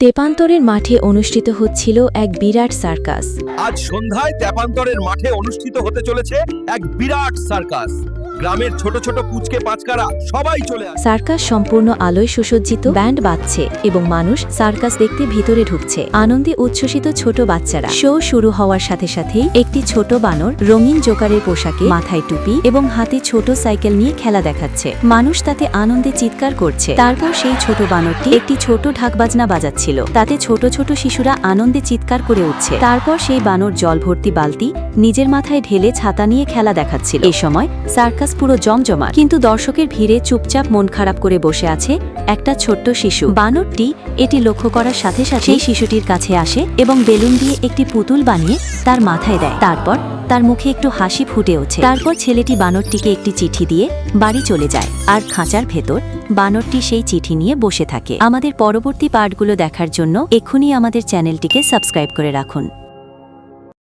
তেপান্তরের মাঠে অনুষ্ঠিত হচ্ছিল এক বিরাট সার্কাস। আজ সন্ধ্যায় তেপান্তরের মাঠে অনুষ্ঠিত হতে চলেছে এক বিরাট সার্কাস। গ্রামের ছোট ছোট পুচকে পাঁচকারা সবাই চলে আসে। সার্কাস সম্পূর্ণ আলোয় সুসজ্জিত ব্যান্ড বাজছে এবং মানুষ সার্কাস দেখতে ভিতরে ঢুকছে। আনন্দে উচ্ছ্বসিত ছোট বাচ্চারা। শো শুরু হওয়ার সাথে সাথেই একটি ছোট বানর রঙিন জোকারের পোশাকে মাথায় টুপি এবং হাতে ছোট সাইকেল নিয়ে খেলা দেখাচ্ছে। মানুষ তাতে আনন্দে চিৎকার করছে। তারপর সেই ছোট বানরটি একটি ছোট ঢাকবাজনা বাজাচ্ছিল। তাতে ছোট ছোট শিশুরা আনন্দে চিৎকার করে উঠছে। তারপর সেই বানর জল ভর্তি বালতি নিজের মাথায় ঢেলে ছাতা নিয়ে খেলা দেখাচ্ছিল। এই সময় সার্কাস পুরো জমজমা কিন্তু দর্শকের ভিড়ে চুপচাপ মন খারাপ করে বসে আছে একটা ছোট্ট শিশু। বানরটি এটি লক্ষ্য করার সাথে সাথে সেই শিশুটির কাছে আসে এবং বেলুন দিয়ে একটি পুতুল বানিয়ে তার মাথায় দেয়। তারপর তার মুখে একটু হাসি ফুটে ওঠে। তারপর ছেলেটি বানরটিকে একটি চিঠি দিয়ে বাড়ি চলে যায়। আর খাঁচার ভেতর বানরটি সেই চিঠি নিয়ে বসে থাকে। আমাদের পরবর্তী পার্টগুলো দেখার জন্য এক্ষুনি আমাদের চ্যানেলটিকে সাবস্ক্রাইব করে রাখুন।